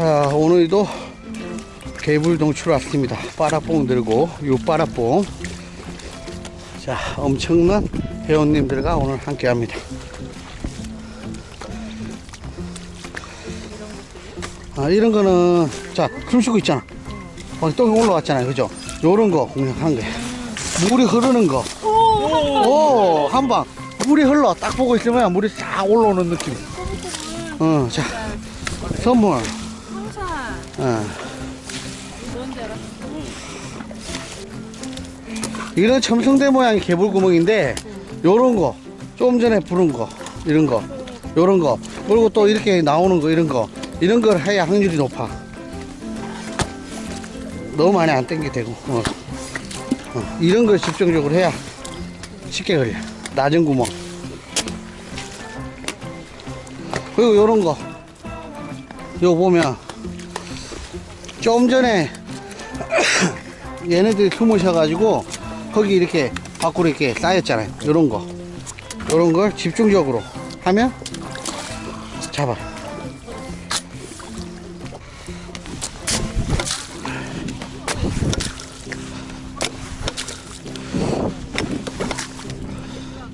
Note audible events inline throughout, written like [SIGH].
자, 오늘도 개불동출 왔습니다. 빠라뽕 들고, 요 빠라뽕. 자, 엄청난 회원님들과 오늘 함께 합니다. 아, 이런 거는, 자, 숨 쉬고 있잖아. 막 똥이 올라왔잖아요. 그죠? 요런 거 공략한 거야. 물이 흐르는 거. 오, 한 방. 물이 흘러. 딱 보고 있으면 물이 싹 올라오는 느낌. 어, 자, 선물. 알아? 이런 첨성대 모양의 개불구멍인데, 요런 거. 좀 전에 부른 거. 이런 거. 요런 거. 그리고 또 이렇게 나오는 거, 이런 거. 이런 걸 해야 확률이 높아. 너무 많이 안 땡겨 되고. 어. 어, 이런 걸 집중적으로 해야 쉽게 걸려. 낮은 구멍. 그리고 요런 거. 요 보면, 좀 전에 [COUGHS] 얘네들이 숨으셔가지고, 거기 이렇게 밖으로 이렇게 쌓였잖아요. 요런 거. 요런 걸 집중적으로 하면 잡아.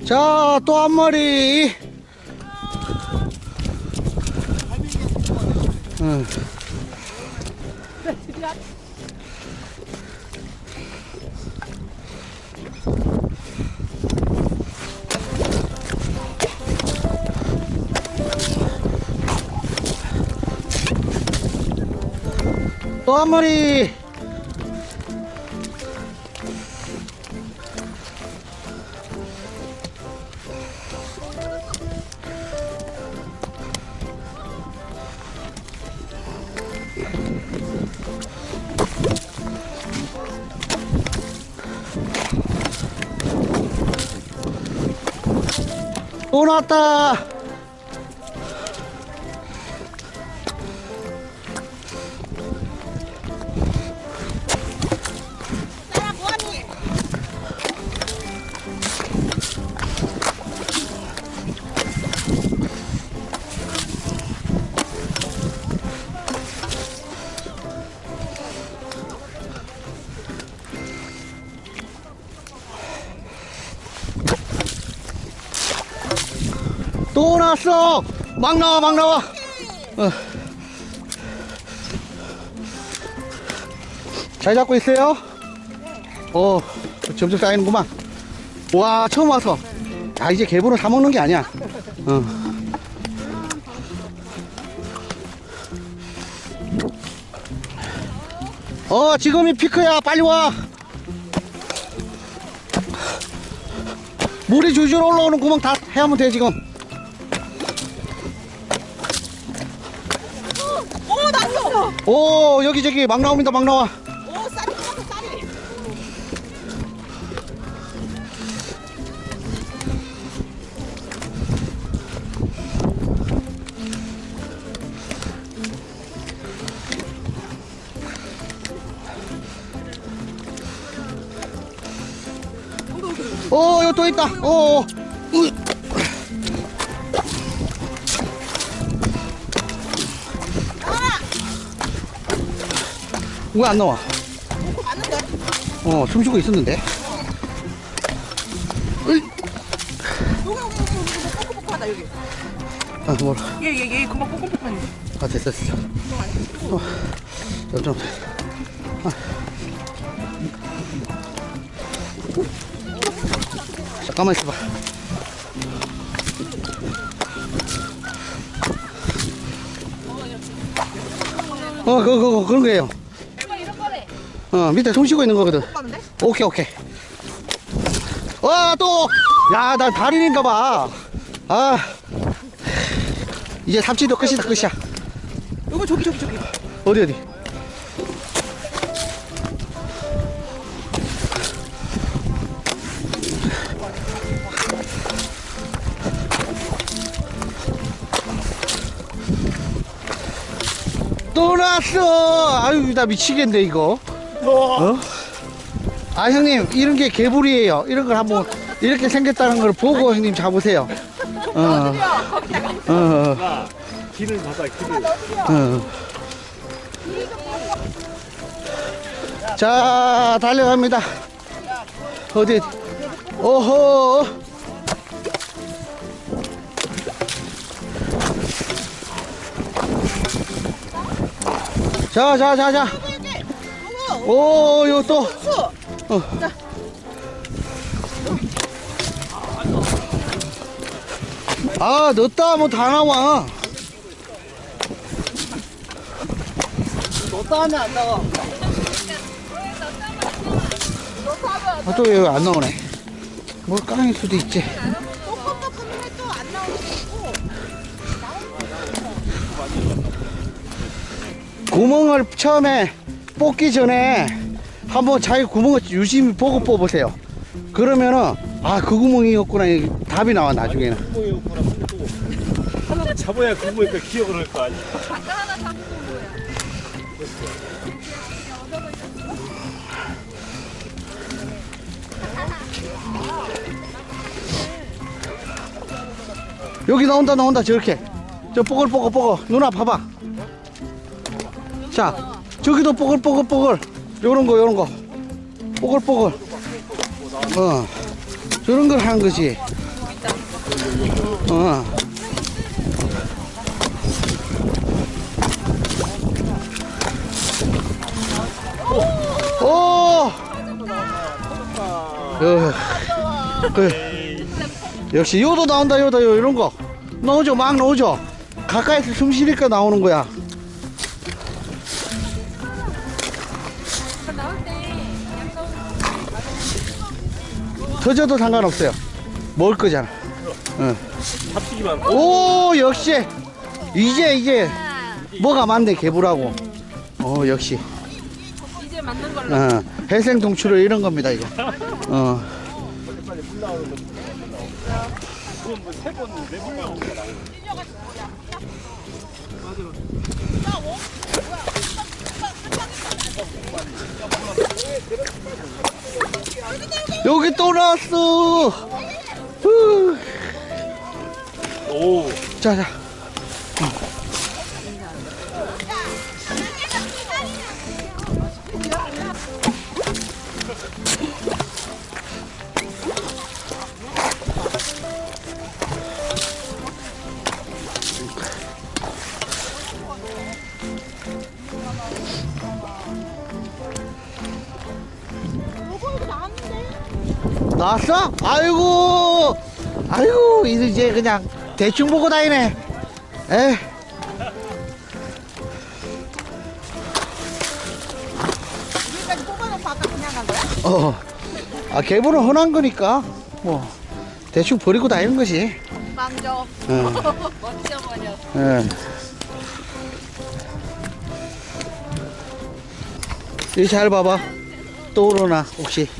자, 또 한 마리. 응. 또한 마리. 또 나왔다. 또 나왔어. 막 나와, 막 나와. 어. 잘 잡고 있어요? 어, 점점 쌓이는구만. 와, 처음 와서. 아, 이제 개불은 사 먹는 게 아니야. 어. 어, 지금이 피크야. 빨리 와. 물이 줄줄 올라오는 구멍 다 해하면 돼, 지금. 오, 여기 저기 막 나옵니다, 막 나와. 오 쌀이 나왔어 쌀이! 오, 여기 또 있다. 오, 으. 왜 안 나와? 어, 숨 쉬고 있었는데. 으이. 여기 여기 여기 여기 뽀뽀뽀뽀하다 여기 아, 뭐라. 얘얘얘 금방 뽀뽀뽀하네 아, 됐어, 됐어. 어, 좀, 좀. 아. 잠깐만 있어봐. 어, 그거, 그거, 그런 거예요. 어, 밑에 손 쉬고 있는 거거든. 오케이, 오케이. 와, 또! 야, 나 달인인가 봐. 아. 이제 삼치도 끝이다, 끝이야. 이거 저기 저기 저기 어디, 어디? 또 났어! 아유, 나 미치겠네, 이거. 아 형님 이런 게 개불이에요. 이런 걸 한번 이렇게 생겼다는 걸 보고 형님 잡으세요. 어. 어. 아, 어. 나 길을 받아 길을. 자 달려갑니다. 어디? 오호. 자 자, 자, 자. 오, 요 또. 어. 아, 넣었다 하면 다 나와. 너도 하면 안 나와. 아, 또 여기 안 나오네. 뭘 깡일 수도 있지. 구멍을 처음에 뽑기 전에 한번 자기 구멍을 유심히 보고 뽑으세요. 그러면은, 아, 그 구멍이었구나. 이 답이 나와, 나중에는. 구멍이 또 하나를 잡아야 구멍이니까 기억을 할 거 아니야 여기 나온다, 나온다, 저렇게. 저 뽀글뽀글 뽀글. 누나, 봐봐. 자, 저기도 뽀글뽀글뽀글. 요런 거, 요런 거. 뽀글뽀글. 어. 저런 걸 하는 거지. 어. 오! 어. 그, 역시 요도 나온다 요도 요 이런 거 나오죠 막 나오죠 가까이서 숨 쉬니까 나오는 거야 터져도 상관없어요. 먹을 거잖아. 응. 잡히기만 오 역시. 이제 이제. 뭐가 많네 개불하고. 어 역시. 이제 맞는 걸로. 어, 해생 동출을 이런 겁니다 이거. 어. 여기 또 나왔어 후. 오 자자 나왔어? 아이고 아이고 이제 그냥 대충 보고 다니네 에 여기까지 뽑아놓고 아까 그냥 간 거야? 어. 아 개불은 흔한 거니까 뭐 대충 버리고 다니는 것이 망조. 어. 멋져 버려. 예. 여기 잘 봐봐 또 오르나 혹시 [COUGHS]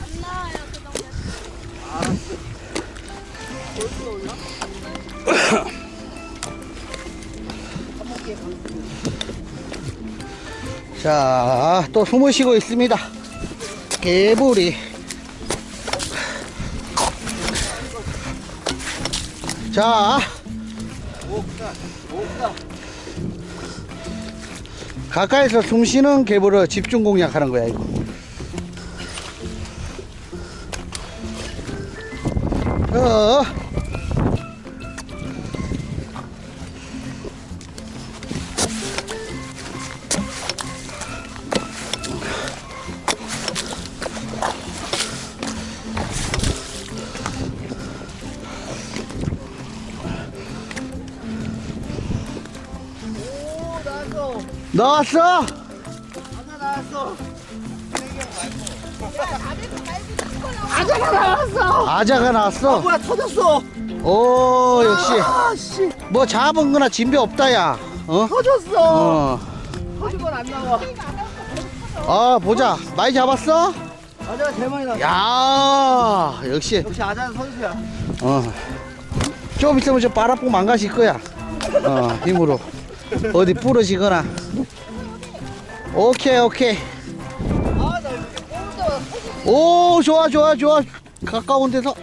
자, 또 숨을 쉬고 있습니다. 개불이. 자. 가까이서 숨 쉬는 개불을 집중 공략하는 거야, 이거. 어. 나왔어? 하나 나왔어. 아자가 나왔어. 아자가 나왔어? 뭐야 터졌어. 오, 역시. 아 씨 뭐 잡은 거나 진배 없다, 야. 어? 터졌어. 어. 터진 건안 나와. 아, 보자. 많이 잡았어? 아자가 제일 많이 나왔어. 야, 역시. 역시 아자는 선수야. 어. 좀 있으면 저 빨아뽕 망가질 거야. 어, 힘으로. 어디 부러지거나. 오케이, 오케이. 오, 좋아, 좋아, 좋아. 가까운 데서.